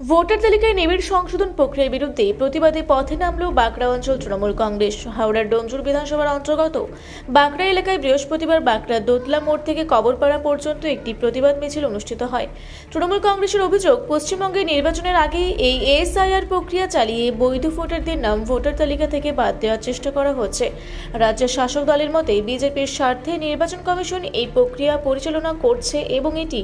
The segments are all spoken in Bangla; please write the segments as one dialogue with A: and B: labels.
A: ভোটার তালিকায় নিবিড় সংশোধন প্রক্রিয়ার বিরুদ্ধে প্রতিবাদে পথে নামল বাঁকড়া অঞ্চল তৃণমূল কংগ্রেস। হাওড়ার ডোমজুর বিধানসভার অন্তর্গত বাঁকড়া এলাকায় বৃহস্পতিবার বাঁকড়া দোতলা মোড় থেকে কবরপাড়া পর্যন্ত একটি প্রতিবাদ মিছিল অনুষ্ঠিত হয়। তৃণমূল কংগ্রেসের অভিযোগ, পশ্চিমবঙ্গে নির্বাচনের আগে এই এসআইআর প্রক্রিয়া চালিয়ে বৈধ ভোটারদের নাম ভোটার তালিকা থেকে বাদ দেওয়ার চেষ্টা করা হচ্ছে। রাজ্যের শাসক দলের মতে বিজেপির স্বার্থে নির্বাচন কমিশন এই প্রক্রিয়া পরিচালনা করছে এবং এটি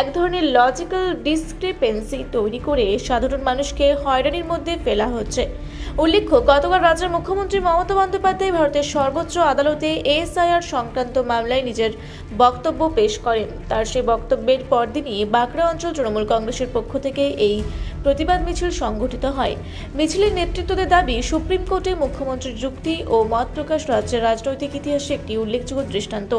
A: এক ধরনের লজিক্যাল ডিসক্রিপেন্সি তৈরি করে সাধারণ মানুষকে হয়রানির মধ্যে ফেলা হচ্ছে। উল্লেখ্য, গতকাল রাজ্যের মুখ্যমন্ত্রী মমতা বন্দ্যোপাধ্যায় ভারতের সর্বোচ্চ আদালতে এসআইআর সংক্রান্ত মামলায় নিজের বক্তব্য পেশ করেন। তার সেই বক্তব্যের পরদিনই বাঁকড়া অঞ্চল তৃণমূল কংগ্রেসের পক্ষ থেকে এই প্রতিবাদ মিছিল সংগঠিত হয়। মিছিলের নেতৃত্বদের দাবি, সুপ্রিম কোর্টে মুখ্যমন্ত্রীর যুক্তি ও মত প্রকাশ রাজ্যের রাজনৈতিক ইতিহাসে একটি উল্লেখযোগ্য দৃষ্টান্ত।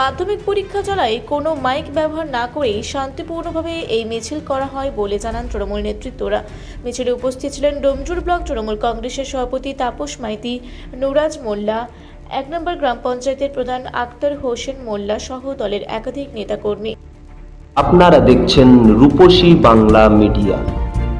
A: মাধ্যমিক পরীক্ষা চলায় কোনো মাইক ব্যবহার না করেই শান্তিপূর্ণভাবে এই মিছিল করা হয় বলে জানান তৃণমূল নেতৃত্বরা। মিছিলে উপস্থিত ছিলেন ডোমজুর ব্লক তৃণমূল কংগ্রেসের সভাপতি তাপস মাইতি, নুরাজ মোল্লা, এক নম্বর গ্রাম পঞ্চায়েতের প্রধান আক্তার হোসেন মোল্লা সহ দলের একাধিক নেতাকর্মী।
B: আপনারা দেখছেন রূপসী বাংলা মিডিয়া।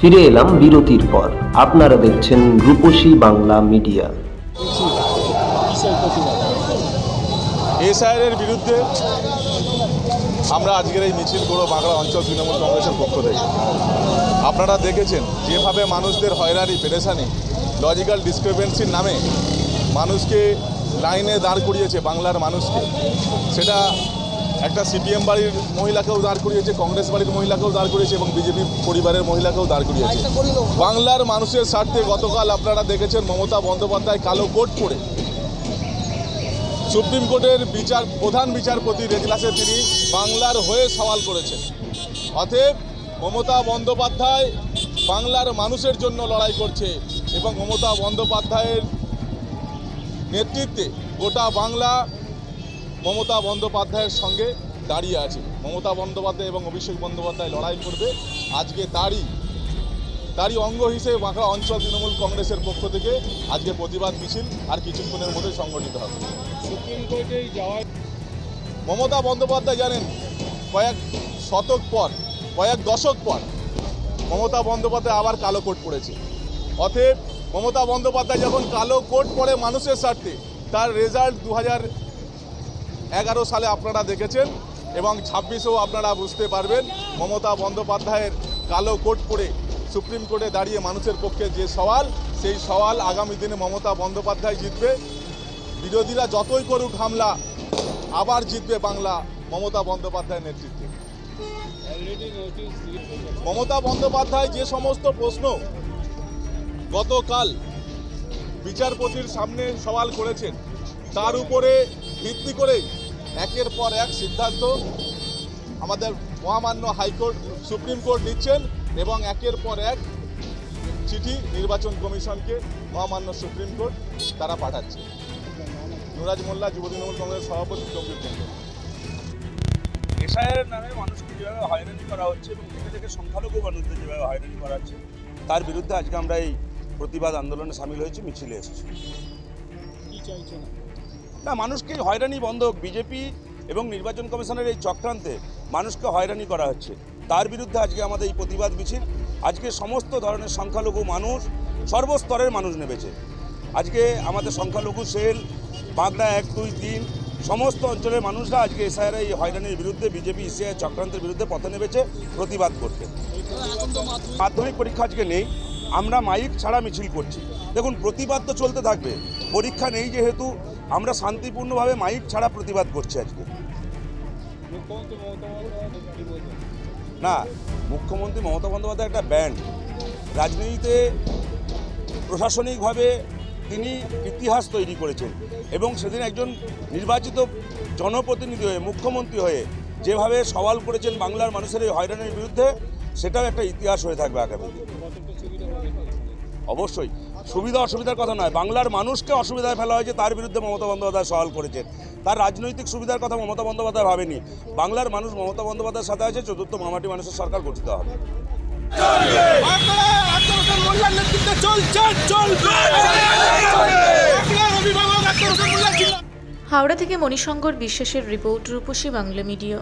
B: ফিরে এলাম বিরতির পর। আপনারা দেখছেন রূপসী বাংলা মিডিয়া।
C: এসআইআর এর বিরুদ্ধে আমরা আজকের এই মিছিল করব বাংলা অঞ্চল তৃণমূল কংগ্রেসের পক্ষ থেকে। আপনারা দেখেছেন, যেভাবে মানুষদের হয়রানি, পেরেশানি লজিক্যাল ডিসক্রিপেন্সির নামে মানুষকে লাইনে দাঁড় করিয়েছে বাংলার মানুষকে, সেটা একটা সিপিএম বাড়ির মহিলাকেও দাঁড় করিয়েছে কংগ্রেস বাড়ির মহিলাকেও দাঁড় করিয়েছে এবং বিজেপি পরিবারের মহিলাকেও দাঁড় করিয়েছে। বাংলার মানুষের স্বার্থে গতকাল আপনারা দেখেছেন মমতা বন্দ্যোপাধ্যায় কালো কোট পরে। সুপ্রিম কোর্টের বিচার প্রধান বিচারপতি এজলাসে তিনি বাংলার হয়ে সওয়াল করেছেন। অতএব মমতা বন্দ্যোপাধ্যায় বাংলার মানুষের জন্য লড়াই করছে এবং মমতা বন্দ্যোপাধ্যায়ের নেতৃত্বে গোটা বাংলা মমতা বন্দ্যোপাধ্যায়ের সঙ্গে দাঁড়িয়ে আছে। মমতা বন্দ্যোপাধ্যায় এবং অভিষেক বন্দ্যোপাধ্যায় লড়াই করবে। আজকে তারই তারই অঙ্গ হিসেবে বাঁকড়া অঞ্চল তৃণমূল কংগ্রেসের পক্ষ থেকে আজকে প্রতিবাদ মিছিল আর কিছুক্ষণের মধ্যে সংগঠিত হবে।
D: সুপ্রিম কোর্টে
C: মমতা বন্দ্যোপাধ্যায় জানেন কয়েক শতক পর কয়েক দশক পর মমতা বন্দ্যোপাধ্যায় আবার কালো কোট পড়েছে। অতএব মমতা বন্দ্যোপাধ্যায় যখন কালো কোট পরে মানুষের স্বার্থে তার রেজাল্ট দু হাজার এগারো সালে আপনারা দেখেছেন এবং ছাব্বিশেও আপনারা বুঝতে পারবেন মমতা বন্দ্যোপাধ্যায়ের কালো কোট পরে সুপ্রিম কোর্টে দাঁড়িয়ে মানুষের পক্ষে যে সওয়াল, সেই সওয়াল আগামী দিনে মমতা বন্দ্যোপাধ্যায় জিতবে। বিরোধীরা যতই করুক হামলা, আবার জিতবে বাংলা মমতা বন্দ্যোপাধ্যায়ের নেতৃত্বে। মমতা বন্দ্যোপাধ্যায় যে সমস্ত প্রশ্ন গতকাল বিচারপতির সামনে সওয়াল করেছেন তার উপরে ভিত্তি করেই একের পর এক সিদ্ধান্ত আমাদের মহামান্য হাইকোর্ট সুপ্রিম কোর্ট নিচ্ছেন এবং একের পর এক চিঠি নির্বাচন কমিশনকে মহামান্য সুপ্রিম কোর্ট তারা পাঠাচ্ছে। নুরাজ মোল্লা যুব তৃণমূল কংগ্রেস সভাপতি গম্ভীর কেন্দ্র।
E: এসআইআর নামে মানুষকে যেভাবে হয়রানি করা হচ্ছে এবং থেকে থেকে সংখ্যালঘু মানুষদের যেভাবে হয়রানি করা হচ্ছে তার বিরুদ্ধে আজকে আমরা এই প্রতিবাদ আন্দোলনে সামিল হয়েছি মিছিলে এসেছি।
D: কি চাইছেন
E: না, মানুষকে হয়রানি বন্ধ হোক বিজেপি এবং নির্বাচন কমিশনের এই চক্রান্তে মানুষকে হয়রানি করা হচ্ছে। তার বিরুদ্ধে আজকে আমাদের এই প্রতিবাদ মিছিল। আজকে সমস্ত ধরনের সংখ্যালঘু মানুষ, সর্বস্তরের মানুষ নেমেছে। আজকে আমাদের সংখ্যালঘু সেল বাগড়া এক, দুই, তিন, সমস্ত অঞ্চলের মানুষরা আজকে এসআইআর এই হয়রানির বিরুদ্ধে, বিজেপি, ইসিআই চক্রান্তের বিরুদ্ধে পথে নেমেছে, প্রতিবাদ করতে মাধ্যমিক পরীক্ষা আজকে নেই। আমরা মাইক ছাড়া মিছিল করছি। দেখুন, প্রতিবাদ তো চলতে থাকবে। পরীক্ষা নেই যেহেতু আমরা শান্তিপূর্ণভাবে মাইক ছাড়া প্রতিবাদ করছি আজকে। না, মুখ্যমন্ত্রী মমতা বন্দ্যোপাধ্যায় একটা ব্যান্ড। রাজনীতিতে প্রশাসনিকভাবে তিনি ইতিহাস তৈরি করেছেন এবং সেদিন একজন নির্বাচিত জনপ্রতিনিধি হয়ে, মুখ্যমন্ত্রী হয়ে যেভাবে সওয়াল করেছেন বাংলার মানুষের এই হয়রানির বিরুদ্ধে, সেটাও একটা ইতিহাস হয়ে থাকবে আগামী অবশ্যই। সুবিধা অসুবিধার কথা নয়। বাংলার মানুষকে অসুবিধায় ফেলা হয়েছে, তার বিরুদ্ধে মমতা বন্দ্যোপাধ্যায় সওয়াল করেছেন তার রাজনৈতিক সুবিধার কথা মমতা বন্দ্যোপাধ্যায় ভাবেনি। বাংলার মানুষ মমতা বন্দ্যোপাধ্যায়ের সাথে আছে, চতুর্থ মামাটি মানুষের সরকার গঠিত হবে।
A: হাওড়া থেকে মণিশঙ্কর বিশ্বাসের রিপোর্ট, রূপসী বাংলা মিডিয়া।